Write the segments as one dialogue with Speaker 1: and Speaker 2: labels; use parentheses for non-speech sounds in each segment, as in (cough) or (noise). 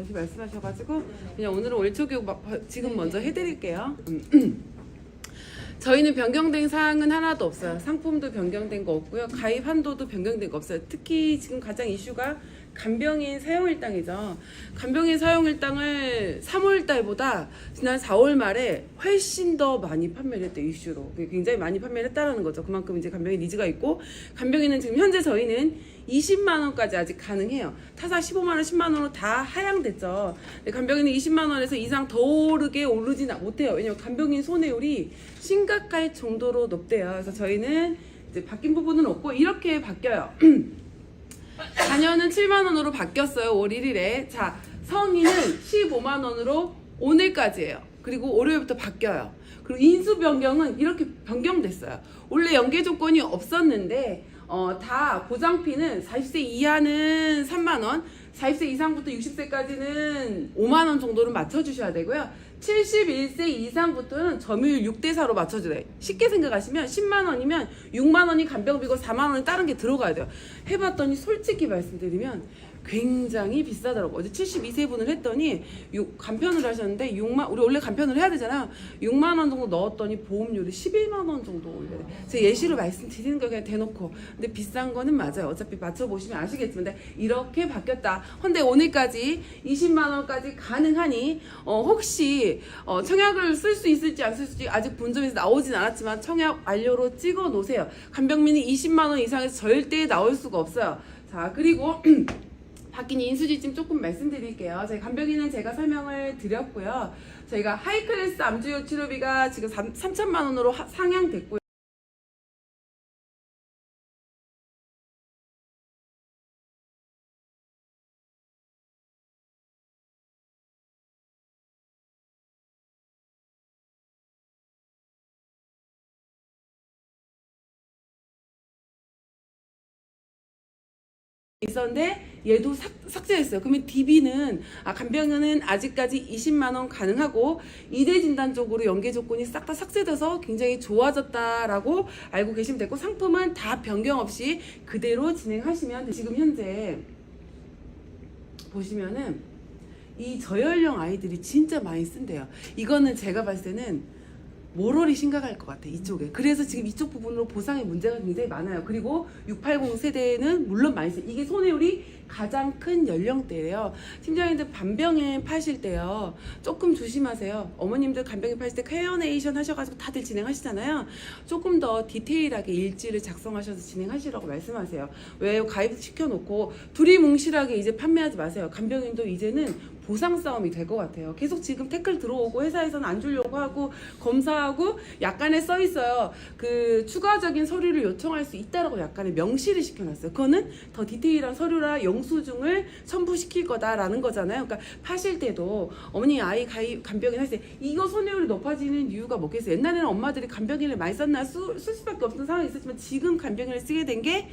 Speaker 1: 다시 말씀하셔가지고 그냥 오늘은 월초 교육 마- 지금 먼저 해드릴게요. 음. (clears throat) 저희는 변경된 사항은 하나도 없어요. 상품도 변경된 거 없고요. 가입 한도도 변경된 거 없어요. 특히 지금 가장 이슈가 간병인 사용일당이죠. 간병인 사용일당을 3월 달보다 지난 4월 말에 훨씬 더 많이 판매를 했대요. 이슈로. 굉장히 많이 판매를 했다라는 거죠. 그만큼 이제 간병인 니즈가 있고 간병인은 지금 현재 저희는 20만 원까지 아직 가능해요. 타사 15만 원, 10만 원으로 다 하향됐죠. 간병인은 20만 원에서 이상 더 오르게 오르진 못해요. 왜냐면 간병인 손해율이 심각할 정도로 높대요. 그래서 저희는 이제 바뀐 부분은 없고 이렇게 바뀌어요. (clears throat) 자녀는 7만 원으로 바뀌었어요. 5월 1일에. 자, 성인은 15만 원으로 오늘까지예요. 그리고 월요일부터 바뀌어요. 그리고 인수 변경은 이렇게 변경됐어요. 원래 연계 조건이 없었는데 어, 다 보장피는 40세 이하는 3만 원, 40세 이상부터 60세까지는 5만 원 정도를 맞춰 주셔야 되고요. 71세 이상부터는 점유율 6대 4로 맞춰 줘요. 쉽게 생각하시면 10만 원이면 6만 원이 간병비고 4만 원이 다른 게 들어가야 돼요. 해 봤더니 솔직히 말씀드리면 굉장히 비싸더라고요. 어제 72세 분을 했더니 육- 간편을 하셨는데 6만 우리 원래 간편을 해야 되잖아요. 6만 원 정도 넣었더니 보험료를 11만 원 정도 올려야 돼. 제가 예시로 말씀드리는 거 그냥 대놓고. 근데 비싼 거는 맞아요. 어차피 맞춰 보시면 아시겠지만 이렇게 바뀌었다. 근데 오늘까지 20만 원까지 가능하니 어, 혹시 어, 청약을 쓸 수 있을지 안쓸수 있을지 아직 본점에서 나오진 않았지만 청약 완료로 찍어 놓으세요. 간병민이 20만 원 이상에서 절대 나올 수가 없어요. 자 그리고 (clears throat) 바뀐 인수지침 조금 말씀드릴게요. 저희 간병인은 제가 설명을 드렸고요. 저희가 하이클래스 암주요 치료비가 지금 3, 3천만 원으로 하- 상향됐고요. 있었는데 얘도 삭, 삭제했어요. 그러면 DB는 아 간병인은 아직까지 20만 원 가능하고 이대 진단 쪽으로 연계 조건이 싹 다 삭제돼서 굉장히 좋아졌다라고 알고 계시면 되고 상품은 다 변경 없이 그대로 진행하시면 돼. 지금 현재 보시면은 이 저연령 아이들이 진짜 많이 쓴대요. 이거는 제가 봤을 때는 모럴이 심각할 것 같아 이쪽에. 그래서 지금 이쪽 부분으로 보상의 문제가 굉장히 많아요. 그리고 680 세대는 물론 많이 써요 이게 손해율이 가장 큰 연령대예요. 팀장님들 반병에 파실 때요. 조금 조심하세요. 어머님들 간병에 파실 때 케어네이션 하셔가지고 다들 진행하시잖아요. 조금 더 디테일하게 일지를 작성하셔서 진행하시라고 말씀하세요. 왜 가입 시켜 놓고 둘이 뭉실하게 이제 판매하지 마세요. 간병인도 이제는 보상 싸움이 될 것 같아요. 계속 지금 태클 들어오고 회사에서는 안 주려고 하고 검사하고 약간에 써 있어요. 그 추가적인 서류를 요청할 수 있다라고 약간의 명시를 시켜놨어요. 그거는 더 디테일한 서류라 영수증을 첨부시킬 거다라는 거잖아요. 그러니까 파실 때도 어머니 아이 간병인 할 때 이거 손해율이 높아지는 이유가 뭐겠어요? 옛날에는 엄마들이 간병인을 많이 썼나 쓸, 쓸 수밖에 없는 상황이 있었지만 지금 간병인을 쓰게 된 게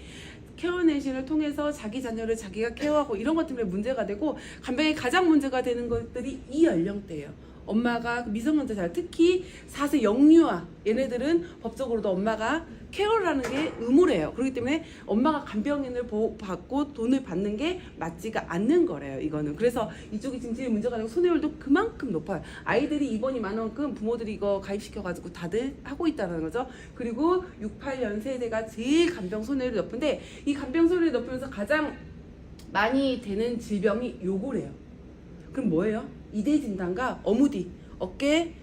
Speaker 1: 케어네이션을 통해서 자기 자녀를 자기가 케어하고 이런 것 때문에 문제가 되고 간병이 가장 문제 가 되는 것들이 이 연령대예요. 엄마가 미성년자 잘 특히 4세 영유아 얘네들은 법적으로도 엄마가 케어를 하는 게 의무래요. 그렇기 때문에 엄마가 간병인을 보- 받고 돈을 받는 게 맞지가 않는 거래요. 이거는 그래서 이쪽이 제일 문제가 되고 손해율도 그만큼 높아요. 아이들이 입원이 많은 만큼 부모들이 이거 가입시켜가지고 다들 하고 있다는 거죠. 그리고 68년 세대가 제일 간병 손해율이 높은데 이 간병 손해율이 높으면서 가장 많이 되는 질병이 요거래요. 그럼 뭐예요? 이대 진단과 어무디 어깨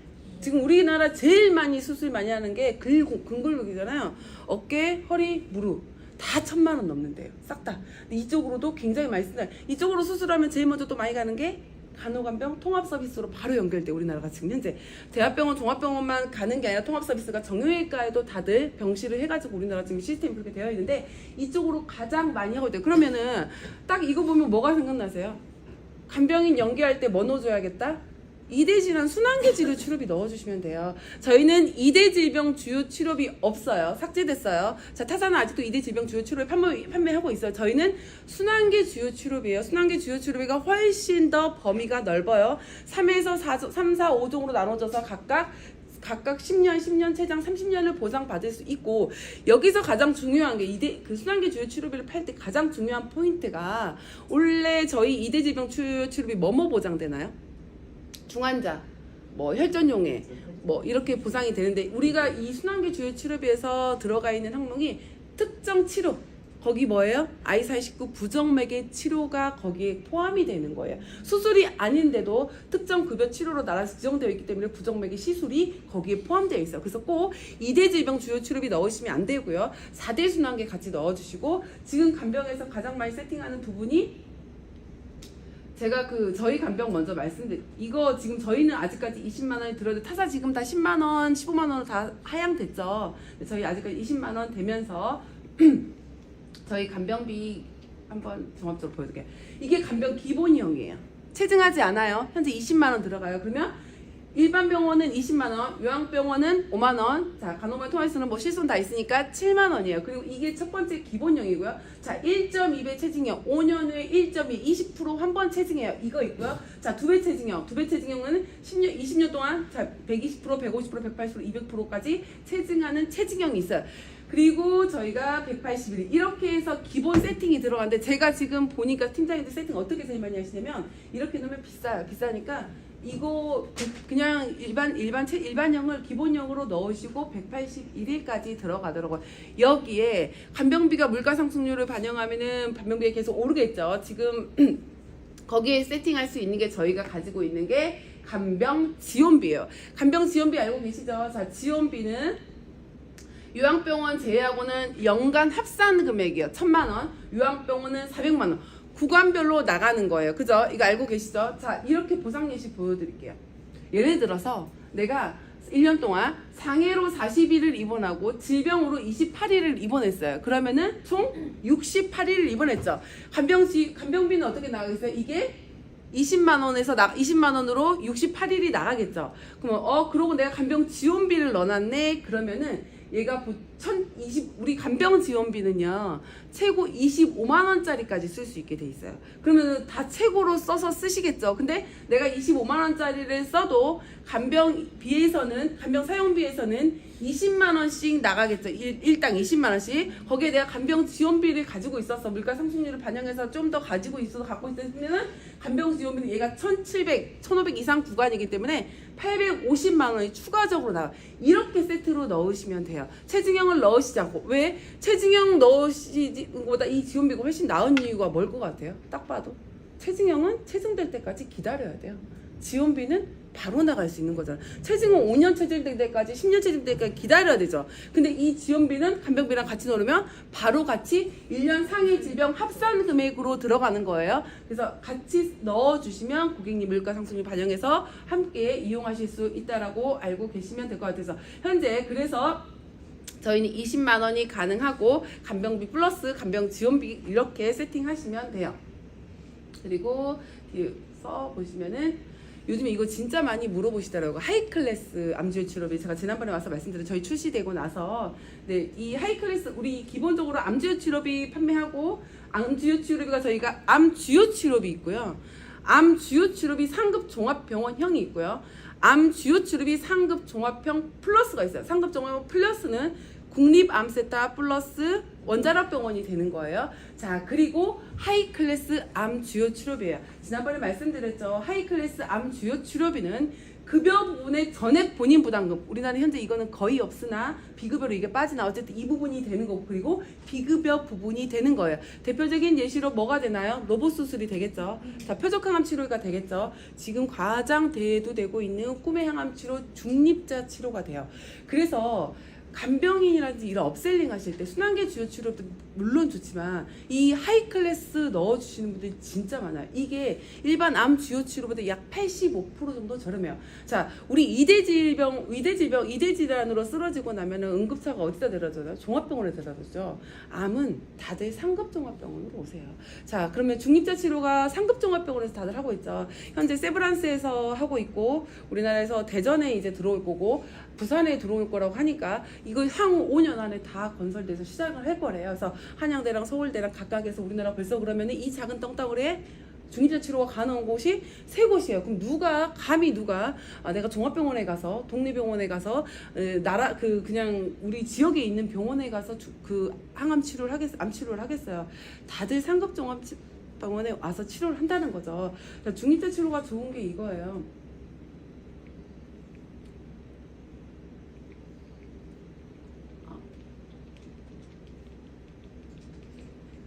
Speaker 1: 지금 우리나라 제일 많이 수술 많이 하는 게 글, 근골격이잖아요. 어깨, 허리, 무릎 다 천만 원 넘는데요. 싹 다. 이쪽으로도 굉장히 많이 쓴다. 이쪽으로 수술하면 제일 먼저 또 많이 가는 게 간호간병 통합 서비스로 바로 연결돼 우리나라가 지금 현재 대학병원 종합병원만 가는 게 아니라 통합 서비스가 정형외과에도 다들 병실을 해가지고 우리나라 지금 시스템이 그렇게 되어 있는데 이쪽으로 가장 많이 하고 있대요. 그러면은 딱 이거 보면 뭐가 생각나세요? 간병인 연계할 때 뭐 넣어줘야겠다? 이대 질환 순환계 치료 치료비 넣어주시면 돼요. 저희는 이대 질병 주요 치료비 없어요. 삭제됐어요. 자 타사는 아직도 이대 질병 주요 치료비 판매, 판매 하고 있어요. 저희는 순환계 주요 치료비예요. 순환계 주요 치료비가 훨씬 더 범위가 넓어요. 3에서 4, 3, 4, 5종으로 나눠져서 각각 각각 10년, 10년, 최장 30년을 보상받을 수 있고 여기서 가장 중요한 게 이대 그 순환계 주요 치료비를 팔 때 가장 중요한 포인트가 원래 저희 이대 질병 주요 치료비 뭐뭐 보장되나요? 중환자, 뭐 혈전용해, 뭐 이렇게 보상이 되는데 우리가 이 순환계 주요 치료비에서 들어가 있는 항목이 특정 치료 거기 뭐예요? I49 부정맥의 치료가 거기에 포함이 되는 거예요. 수술이 아닌데도 특정 급여 치료로 나라에서 지정되어 있기 때문에 부정맥의 시술이 거기에 포함되어 있어요. 그래서 꼭 2대 질병 주요 치료비 넣으시면 안 되고요. 4대 순환계 같이 넣어주시고 지금 간병에서 가장 많이 세팅하는 두 분이 제가 그 저희 간병 먼저 말씀드릴 이거 지금 저희는 아직까지 20만 원이 들어도 타사 지금 다 10만 원, 15만 원으로 다 하향됐죠. 저희 아직까지 20만 원 되면서 (clears throat) 저희 간병비 한번 종합적으로 보여드릴게요. 이게 간병 기본이용이에요. 체증하지 않아요. 현재 20만 원 들어가요. 그러면 일반 병원은 20만 원, 요양병원은 5만 원. 자, 간호마 통화에서는 뭐 실손 다 있으니까 7만 원이에요. 그리고 이게 첫 번째 기본형이고요. 자, 1.2배 체증형, 5년 후에 1.2, 20%한 번 체증해요. 이거 있고요. 자, 두 배 체증형, 두 배 체증형은 10년, 20년 동안 자, 120%, 150%, 180%, 200%까지 체증하는 체증형이 있어요. 그리고 저희가 181일 이렇게 해서 기본 세팅이 들어가는데 제가 지금 보니까 팀장님들 세팅 어떻게 제일 많이 하시냐면 이렇게 넣으면 비싸요. 비싸니까 이거 그- 그냥 일반 일반 체 일반형을 기본형으로 넣으시고 181일까지 들어가더라고요. 여기에 간병비가 물가 상승률을 반영하면은 간병비가 계속 오르겠죠. 지금 (clears throat) 거기에 세팅할 수 있는 게 저희가 가지고 있는 게 간병 지원비예요. 간병 지원비 알고 계시죠? 자, 지원비는 요양병원 제외하고는 연간 합산 금액이요. 천만 원. 요양병원은 400만 원. 구간별로 나가는 거예요. 그죠? 이거 알고 계시죠? 자, 이렇게 보상 예시 보여드릴게요. 예를 들어서 내가 1년 동안 상해로 40일을 입원하고 질병으로 28일을 입원했어요. 그러면은 총 68일을 입원했죠. 간병지 간병비는 어떻게 나가겠어요? 이게 20만 원에서 나 20만 원으로 68일이 나가겠죠. 그러면 어 그러고 내가 간병 지원비를 넣어놨네. 그러면은 얘가 1020 우리 간병 지원비는요 최고 25만 원짜리까지 쓸 수 있게 돼 있어요. 그러면 다 최고로 써서 쓰시겠죠. 근데 내가 25만 원짜리를 써도 간병비에서는 간병 사용비에서는 20만 원씩 나가겠죠. 일, 일당 20만 원씩. 거기에 내가 간병 지원비를 가지고 있어서 물가 상승률을 반영해서 좀 더 가지고 있어서 갖고 있으면은 간병 지원비는 얘가 1,700, 1,500 이상 구간이기 때문에 850만 원이 추가적으로 나와. 이렇게 세트로 넣으시면 돼요. 체증형 을 넣으시지 않고 왜 체증형 넣으시지 보다 이 지원비가 훨씬 나은 이유가 뭘 것 같아요? 딱 봐도 체증형은 체증될 때까지 기다려야 돼요. 지원비는 바로 나갈 수 있는 거잖아. 체증은 5년 체증될 때까지, 10년 체증될 때까지 기다려야 되죠. 근데 이 지원비는 간병비랑 같이 넣으면 바로 같이 1년 상해 질병 합산 금액으로 들어가는 거예요. 그래서 같이 넣어주시면 고객님 물가 상승률 반영해서 함께 이용하실 수 있다라고 알고 계시면 될 것 같아서 현재 그래서 저희는 20만 원이 가능하고 간병비 플러스 간병 지원비 이렇게 세팅하시면 돼요. 그리고 써 보시면은 요즘에 이거 진짜 많이 물어보시더라고요. 하이클래스 암주요 치료비 제가 지난번에 와서 말씀드린 저희 출시되고 나서 네, 이 하이클래스 우리 기본적으로 암주요 치료비 판매하고 암주요 치료비가 저희가 암주요 치료비 있고요. 암 주요 치료비 상급 종합 병원형이 있고요. 암 주요 치료비 상급 종합형 플러스가 있어요. 상급 종합 플러스는 국립암센터 플러스 원자력병원이 되는 거예요. 자, 그리고 하이클래스 암 주요 치료비예요. 지난번에 말씀드렸죠. 하이클래스 암 주요 치료비는 급여 부분의 전액 본인 부담금. 우리나라 현재 이거는 거의 없으나 비급여로 이게 빠지나 어쨌든 이 부분이 되는 거고 그리고 비급여 부분이 되는 거예요. 대표적인 예시로 뭐가 되나요? 로봇 수술이 되겠죠. 자, 표적항암 치료가 되겠죠. 지금 가장 대두되고 있는 꿈의 항암 치료 중립자 치료가 돼요. 그래서 간병인이라든지 이런 업셀링 하실 때 순환계 주요 치료도 물론 좋지만 이 하이 클래스 넣어 주시는 분들이 진짜 많아요. 이게 일반 암 주요 치료보다 약 85% 정도 저렴해요. 자, 우리 이대 질병, 이대 질병, 이대 질환으로 쓰러지고 나면은 응급차가 어디다 데려줘요? 종합병원에 데려다주죠. 암은 다들 상급 종합병원으로 오세요. 자, 그러면 중립자 치료가 상급 종합병원에서 다들 하고 있죠. 현재 세브란스에서 하고 있고 우리나라에서 대전에 이제 들어올 거고 부산에 들어올 거라고 하니까 이거 향후 5년 안에 다 건설돼서 시작을 할 거래요. 그래서 한양대랑 서울대랑 각각에서 우리나라 벌써 그러면은 이 작은 떵덩어리에 중입자 치료가 가능한 곳이 세 곳이에요. 그럼 누가 감히 누가 아, 내가 종합병원에 가서 독립병원에 가서 에, 나라 그 그냥 우리 지역에 있는 병원에 가서 주- 그 항암 치료를 하겠 암 치료를 하겠어요. 다들 상급 종합 치- 병원에 와서 치료를 한다는 거죠. 그러니까 중입자 치료가 좋은 게 이거예요.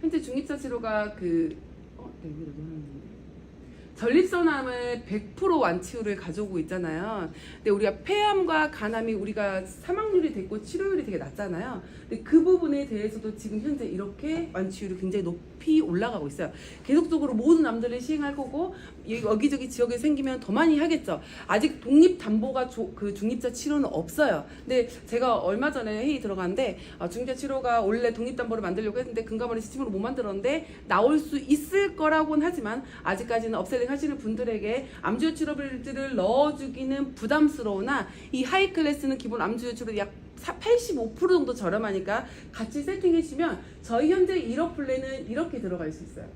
Speaker 1: 현재 중입자 치료가 그 어, 네, 놓았는데. 전립선암을 100% 완치율을 가져오고 있잖아요. 근데 우리가 폐암과 간암이 우리가 사망률이 됐고 치료율이 되게 낮잖아요. 근데 그 부분에 대해서도 지금 현재 이렇게 완치율이 굉장히 높이 올라가고 있어요. 계속적으로 모든 암들을 시행할 거고 이- 여기저기 지역에 생기면 더 많이 하겠죠. 아직 독립 담보가 조- 그 중립자 치료는 없어요. 근데 제가 얼마 전에 회의 들어갔는데 아, 중립자 치료가 원래 독립 담보를 만들려고 했는데 금감원의 시스템으로 못 만들었는데 나올 수 있을 거라고는 하지만 아직까지는 업셀링 하시는 분들에게 암주요 치료비들을 넣어주기는 부담스러우나 이 하이 클래스는 기본 암주요 치료비 약 85% 정도 저렴하니까 같이 세팅해 주시면 저희 현재 1억 플랜은 이렇게 들어갈 수 있어요.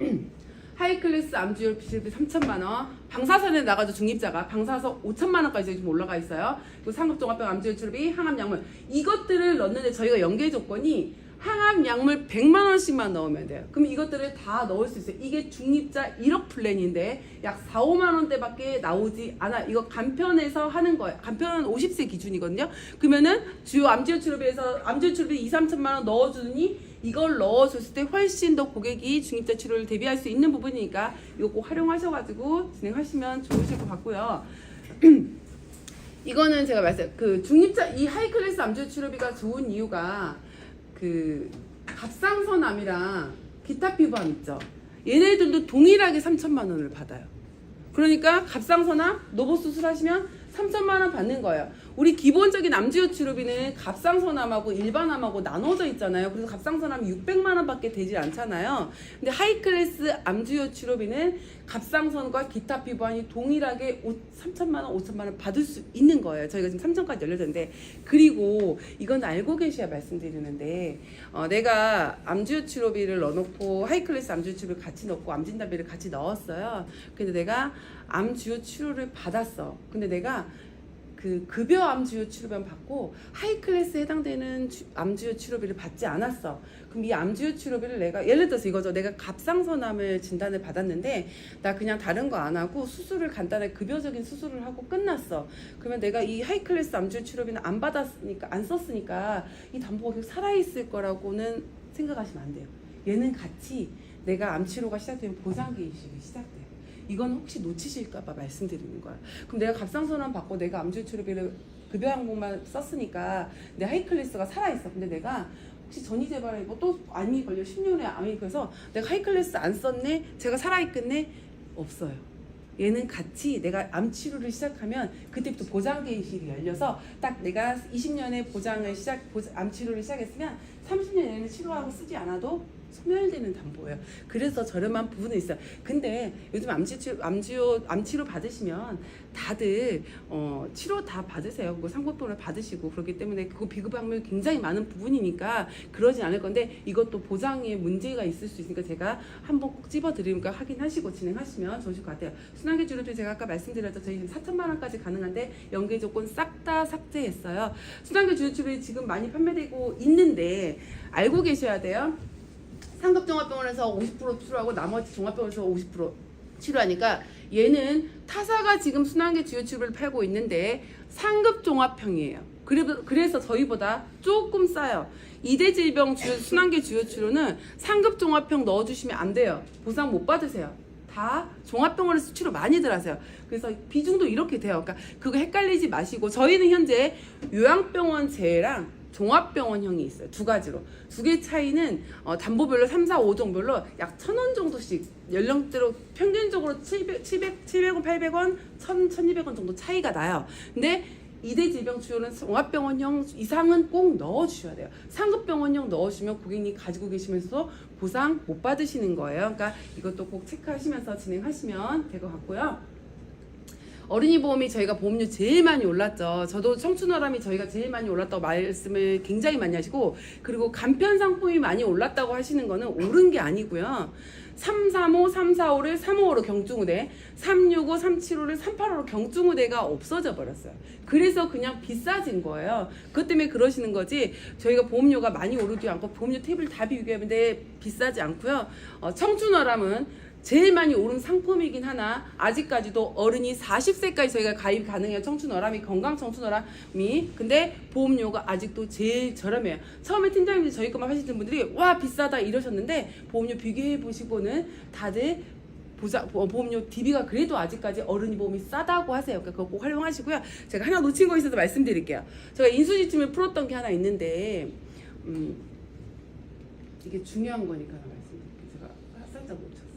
Speaker 1: (clears throat) 하이클래스 암주열 비실비 3천만 원, 방사선에 나가도 중립자가 방사선 5천만 원까지 지금 올라가 있어요. 그리고 상급종합병 암주열 치료비, 항암 약물 이것들을 넣는데 저희가 연계 조건이 항암 약물 100만 원씩만 넣으면 돼요. 그럼 이것들을 다 넣을 수 있어요. 이게 중립자 1억 플랜인데 약 4, 5만 원대밖에 나오지 않아. 이거 간편해서 하는 거예요. 간편은 50세 기준이거든요. 그러면은 주요 암주열 치료비에서 암주열 치료비 2, 3천만 원 넣어주니 이걸 넣어줬을 때 훨씬 더 고객이 중입자 치료를 대비할 수 있는 부분이니까 이거 꼭 활용하셔가지고 진행하시면 좋으실 것 같고요. (clears throat) 이거는 제가 말씀 그 중립자 이 하이클래스 암주 치료비가 좋은 이유가 그 갑상선암이랑 기타 피부암 있죠. 얘네들도 동일하게 3천만 원을 받아요. 그러니까 갑상선암 노보 수술하시면 3천만 원 받는 거예요. 우리 기본적인 암주요 치료비는 갑상선암하고 일반암하고 나눠져 있잖아요. 그래서 갑상선암이 600만 원밖에 되지 않잖아요. 근데 하이클래스 암주요 치료비는 갑상선과 기타 피부암이 동일하게 5, 3천만 원, 5천만 원 받을 수 있는 거예요. 저희가 지금 3천까지 열려졌는데 그리고 이건 알고 계셔야 말씀드리는데 어, 내가 암주요 치료비를 넣어놓고 하이클래스 암주요 치료비 같이 넣고 암진단비를 같이 넣었어요. 근데 내가 암 주요 치료를 받았어. 근데 내가 그 급여 암 주요 치료비만 받고 하이 클래스에 해당되는 주- 암주요 치료비를 받지 않았어. 그럼 이 암 주요 치료비를 내가 예를 들어서 이거죠. 내가 갑상선암을 진단을 받았는데 나 그냥 다른 거 안 하고 수술을 간단하게 급여적인 수술을 하고 끝났어. 그러면 내가 이 하이 클래스 암 주요 치료비는 안 받았으니까 안 썼으니까 이 담보가 계속 살아 있을 거라고는 생각하시면 안 돼요. 얘는 같이 내가 암 치료가 시작되면 보상 계획식이 시작돼요. 이건 혹시 놓치실까봐 말씀드리는 거야. 그럼 내가 갑상선암 받고 내가 암주 치료비를 급여 항목만 썼으니까 내 하이클래스가 살아있어. 근데 내가 혹시 전이 재발에 뭐또 암이 걸려 10년에 암이 그래서 내가 하이클래스 안 썼네? 제가 살아있겠네? 없어요. 얘는 같이 내가 암 치료를 시작하면 그때부터 보장 계획이 열려서 딱 내가 20년에 보장을 시작 암 치료를 시작했으면 30년에는 치료하고 쓰지 않아도 소멸되는 담보예요. 그래서 저렴한 부분은 있어요. 근데 요즘 암치료, 암치료, 암치료 받으시면 다들 어, 치료 다 받으세요. 그거 상고병을 받으시고 그렇기 때문에 그거 비급 확률 굉장히 많은 부분이니까 그러진 않을 건데 이것도 보장에 문제가 있을 수 있으니까 제가 한번 꼭 집어드리니까 확인하시고 진행하시면 좋으실 것 같아요. 순환계 주료비 제가 아까 말씀드렸죠. 저희 지금 4천만 원까지 가능한데 연계 조건 싹 다 삭제했어요. 순환계 주료비 지금 많이 판매되고 있는데 알고 계셔야 돼요. 상급 종합병원에서 50% 치료하고 나머지 종합병원에서 50% 치료하니까 얘는 타사가 지금 순환계 주요 치료를 팔고 있는데 상급 종합형이에요. 그래- 그래서 저희보다 조금 싸요. 이대 질병 주요 순환계 주요 치료는 상급 종합형 넣어주시면 안 돼요. 보상 못 받으세요. 다 종합병원에서 치료 많이들 하세요. 그래서 비중도 이렇게 돼요. 그러니까 그거 헷갈리지 마시고 저희는 현재 요양병원 제랑 종합병원형이 있어요. 두 가지로. 두 개 차이는 어, 담보별로 3, 4, 5종별로 약 천 원 정도씩 연령대로 평균적으로 700, 700, 700원, 800원, 1000, 1200원 정도 차이가 나요. 근데 이대 질병 치료는 종합병원형 이상은 꼭 넣어주셔야 돼요. 상급병원형 넣어주면 고객님 가지고 계시면서 보상 못 받으시는 거예요. 그러니까 이것도 꼭 체크하시면서 진행하시면 될 것 같고요. 어린이 보험이 저희가 보험료 제일 많이 올랐죠. 저도 청춘어람이 저희가 제일 많이 올랐다고 말씀을 굉장히 많이 하시고 그리고 간편 상품이 많이 올랐다고 하시는 거는 옳은 게 아니고요. 335, 345를 355로 경중우대, 365, 375를 385로 경중우대가 없어져 버렸어요. 그래서 그냥 비싸진 거예요. 그것 때문에 그러시는 거지. 저희가 보험료가 많이 오르지 않고 보험료 탭을 다 비교하는데 비싸지 않고요. 어, 청춘어람은 제일 많이 오른 상품이긴 하나 아직까지도 어른이 40세까지 저희가 가입 가능해요. 청춘어람이 건강 청춘어람이 근데 보험료가 아직도 제일 저렴해요. 처음에 팀장님들 저희 것만 하시는 분들이 와 비싸다 이러셨는데 보험료 비교해 보시고는 다들 보자, 보- 보험료 DB가 그래도 아직까지 어른이 보험이 싸다고 하세요. 그러니까 그거 꼭 활용하시고요. 제가 하나 놓친 거 있어서 말씀드릴게요. 제가 인수지침을 풀었던 게 하나 있는데 음, 이게 중요한 거니까 하나 말씀드릴게요. 제가 살짝 놓쳤어요.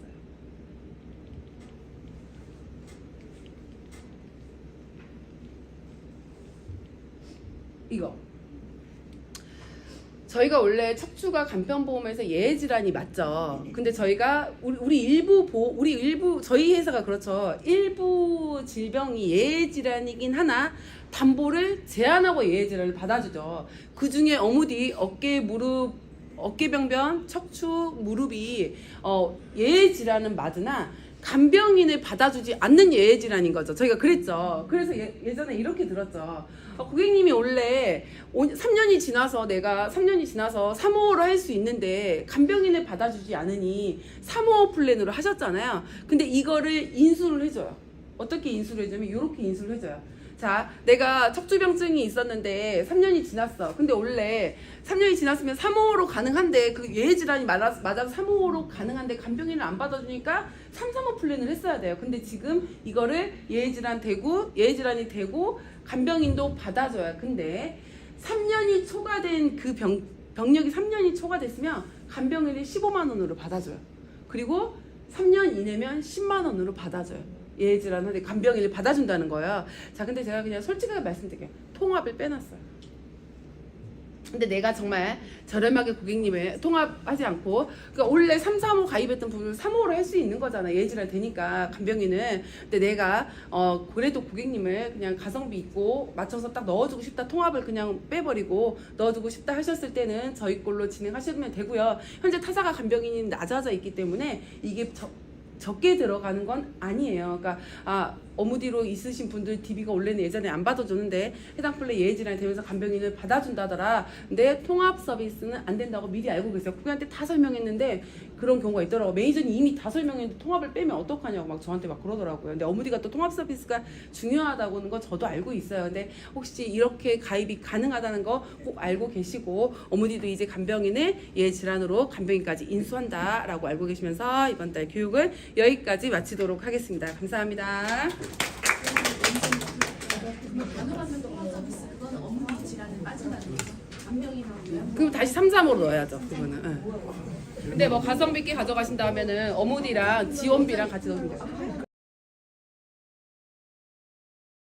Speaker 1: 이거 저희가 원래 척추가 간편보험에서 예해 질환이 맞죠. 근데 저희가 우리, 우리 일부 보 우리 일부 저희 회사가 그렇죠. 일부 질병이 예해 질환이긴 하나 담보를 제한하고 예해 질환을 받아주죠. 그 중에 어무디 어깨 무릎 어깨 병변 척추 무릎이 어, 예해 질환은 맞으나 간병인을 받아주지 않는 예해 질환인 거죠. 저희가 그랬죠. 그래서 예, 예전에 이렇게 들었죠. 어, 고객님이 원래 3년이 지나서 내가 3년이 지나서 3호로 할 수 있는데 간병인을 받아주지 않으니 3호 플랜으로 하셨잖아요. 근데 이거를 인수를 해줘요. 어떻게 인수를 해주면 이렇게 인수를 해줘요. 자, 내가 척추병증이 있었는데 3년이 지났어. 근데 원래 3년이 지났으면 3호로 가능한데 그 예해 질환이 맞아서, 맞아서 3호로 가능한데 간병인을 안 받아주니까 3, 3호 플랜을 했어야 돼요. 근데 지금 이거를 예해 질환 되고 예해 질환이 되고 간병인도 받아줘요. 근데 3년이 초과된 그 병, 병력이 3년이 초과됐으면 간병인을 15만 원으로 받아줘요. 그리고 3년 이내면 10만 원으로 받아줘요. 질환은 간병인을 받아준다는 거예요. 자, 근데 제가 그냥 솔직하게 말씀드릴게요. 통합을 빼놨어요. 근데 내가 정말 저렴하게 고객님을 통합하지 않고 그러니까 원래 3, 3호 가입했던 부분을 3호로 할 수 있는 거잖아 예질환 되니까 간병인은 근데 내가 어 그래도 고객님을 그냥 가성비 있고 맞춰서 딱 넣어주고 싶다 통합을 그냥 빼버리고 넣어주고 싶다 하셨을 때는 저희 걸로 진행하시면 되고요 현재 타사가 간병인이 낮아져 있기 때문에 이게 저, 적게 들어가는 건 아니에요. 그러니까 아 어무디로 있으신 분들 DB가 원래는 예전에 안 받아줬는데 해당 플레이 예질환이 되면서 간병인을 받아준다더라. 근데 통합 서비스는 안 된다고 미리 알고 계세요. 그한테 다 설명했는데 그런 경우가 있더라고. 매니저님 이미 다 설명했는데 통합을 빼면 어떡하냐고 막 저한테 막 그러더라고요. 근데 어무디가 또 통합 서비스가 중요하다고는 건 저도 알고 있어요. 근데 혹시 이렇게 가입이 가능하다는 거 꼭 알고 계시고 어무디도 이제 간병인을 예 질환으로 간병인까지 인수한다라고 알고 계시면서 이번 달 교육을 여기까지 마치도록 하겠습니다. 감사합니다. 그럼 다시 3, 3으로 넣어야죠. 그거는. 응. 근데 뭐 가성비께 가져가신다 하면은 어머니랑 지원비랑 같이 넣으면 돼요.